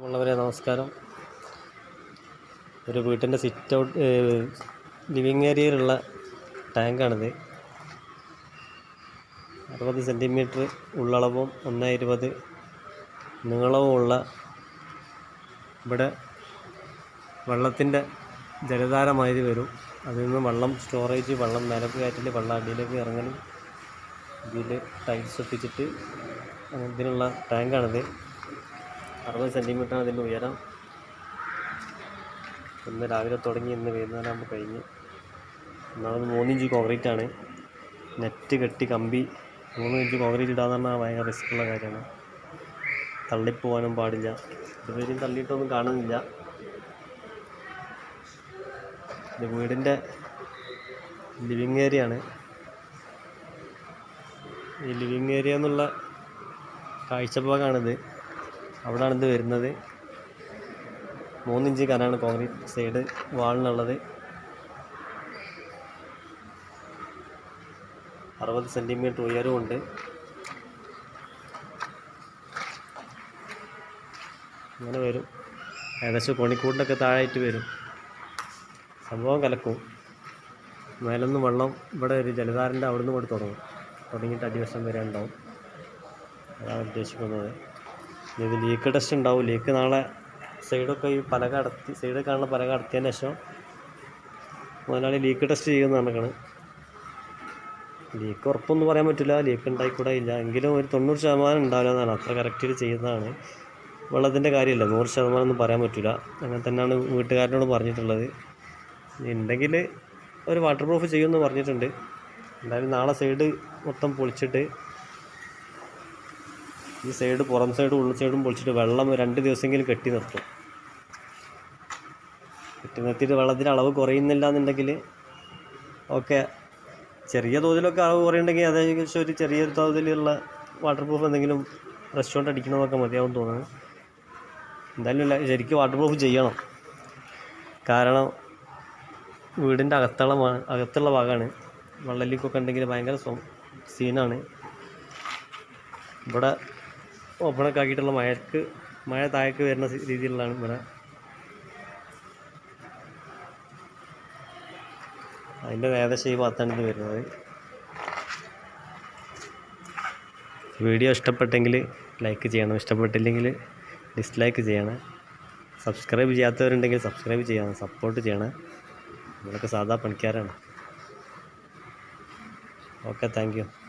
ഉള്ളവരെ നമസ്കാരം. ഒരു വീട്ടിന്റെ സിറ്റ് ഔട്ട് ലിവിങ് ഏരിയയിലുള്ള ടാങ്കാണിത്. അറുപത് സെന്റിമീറ്റർ ഉള്ളളവും ഒന്ന് ഇരുപത് നീളവും ഉള്ള ഇവിടെ വെള്ളത്തിന്റെ ജലധാരമായത് വരും. അതിൽ നിന്ന് വെള്ളം സ്റ്റോറേജ് വെള്ളം മേലേക്ക് കയറ്റൽ വെള്ളം അടിയിലേക്ക് ഇറങ്ങണം ഇതിൽ ടൈൽസ് ഒട്ടിച്ചിട്ട് ഇതിനുള്ള ടാങ്കാണിത്. അറുപത് സെന്റിമീറ്ററാണ് അതിന്റെ ഉയരം. ഇന്ന് രാവിലെ തുടങ്ങി ഇന്ന് വൈകുന്നേരമാകുമ്പോൾ കഴിഞ്ഞ്. ഒന്നാമത് മൂന്നിഞ്ച് കോൺക്രീറ്റ് ആണ്. നെറ്റ് കെട്ടി കമ്പി. മൂന്ന് ഇഞ്ച് കോൺക്രീറ്റ് ഇടാന്ന് പറഞ്ഞാൽ ഭയങ്കര റിസ്ക്കുള്ള കാര്യമാണ്. തള്ളിപ്പോവാനും പാടില്ല. ഇതുവരെയും തള്ളിയിട്ടൊന്നും കാണുന്നില്ല. ഇത് വീടിന്റെ ലിവിങ് ഏരിയ ആണ്. ഈ ലിവിങ് ഏരിയ എന്നുള്ള കാഴ്ചപ്പാകാണിത് അവിടെയാണ് ഇത് വരുന്നത്. മൂന്നിഞ്ച് കനാണ് കോൺക്രീറ്റ് സൈഡ് വാളിനുള്ളത്. അറുപത് സെന്റിമീറ്റർ ഉയരമുണ്ട് അങ്ങനെ വരും. ഏകദേശം കോണിക്കൂടിനൊക്കെ താഴായിട്ട് വരും. സംഭവം കലക്കും. മേലൊന്നും വെള്ളം ഇവിടെ ഒരു ജലധാരന്റെ അവിടെ നിന്ന് കൂടി തുടങ്ങും. തുടങ്ങിയിട്ട് അടിവശം വരെ ഉണ്ടാവും. അതാണ് ഉദ്ദേശിക്കുന്നത്. ഇത് ലീക്ക് ടെസ്റ്റ് ഉണ്ടാവും. ലീക്ക് നാളെ സൈഡൊക്കെ ഈ പല കടത്തി സൈഡ് കാണുന്ന പല അടത്തിയതിന് ശേഷം മുതലാളി ലീക്ക് ടെസ്റ്റ് ചെയ്യുമെന്ന് പറഞ്ഞാണ് ലീക്ക് ഉറപ്പൊന്നും പറയാൻ പറ്റില്ല. ലീക്ക് ഉണ്ടായിക്കൂടെ ഇല്ല. എങ്കിലും ഒരു തൊണ്ണൂറ് ശതമാനം ഉണ്ടാവില്ല എന്നാണ്. അത്ര കറക്റ്റിൽ ചെയ്യുന്നതാണ് വെള്ളത്തിന്റെ കാര്യമില്ല. നൂറ് ശതമാനം ഒന്നും പറയാൻ പറ്റില്ല അങ്ങനെ തന്നെയാണ് വീട്ടുകാരനോട് പറഞ്ഞിട്ടുള്ളത്. ഉണ്ടെങ്കിൽ ഒരു വാട്ടർ പ്രൂഫ് ചെയ്യുമെന്ന് പറഞ്ഞിട്ടുണ്ട്. എന്തായാലും നാളെ സൈഡ് മൊത്തം പൊളിച്ചിട്ട് ഈ സൈഡ് പുറം സൈഡും ഉള്ള സൈഡും പൊളിച്ചിട്ട് വെള്ളം രണ്ട് ദിവസമെങ്കിലും കെട്ടി നിർത്തും. കെട്ടി നിർത്തിയിട്ട് വെള്ളത്തിന്റെ അളവ് കുറയുന്നില്ല എന്നുണ്ടെങ്കിൽ ഓക്കെ ചെറിയ തോതിലൊക്കെ അളവ് കുറയുണ്ടെങ്കിൽ അതേകദേശം ഒരു ചെറിയൊരു തോതിലുള്ള വാട്ടർ പ്രൂഫ് എന്തെങ്കിലും റെസ്റ്റോറന്റ് അടിക്കണമെന്നൊക്കെ മതിയാവും തോന്നുന്നു. എന്തായാലും ഇല്ല ശരിക്കും വാട്ടർ പ്രൂഫ് ചെയ്യണം. കാരണം വീടിന്റെ അകത്തളമാണ് അകത്തുള്ള ഭാഗമാണ്. വെള്ളലിക്കൊക്കെ ഉണ്ടെങ്കിൽ ഭയങ്കര സീനാണ് ഇവിടെ ഓപ്പണൊക്കെ ആക്കിയിട്ടുള്ള മഴക്ക് മഴ താഴേക്ക് വരുന്ന രീതിയിലുള്ളതാണ് ഇവിടെ. അതിന്റെ ഏകദേശം ഈ ഭാഗത്താണ് ഇത് വരുന്നത്. വീഡിയോ ഇഷ്ടപ്പെട്ടെങ്കിൽ ലൈക്ക് ചെയ്യണം. ഇഷ്ടപ്പെട്ടില്ലെങ്കിൽ ഡിസ്ലൈക്ക് ചെയ്യണം. സബ്സ്ക്രൈബ് ചെയ്യാത്തവരുണ്ടെങ്കിൽ സബ്സ്ക്രൈബ് ചെയ്യണം. സപ്പോർട്ട് ചെയ്യണം. നമ്മളൊക്കെ സാധാ പണിക്കാരാണ്. Okay thank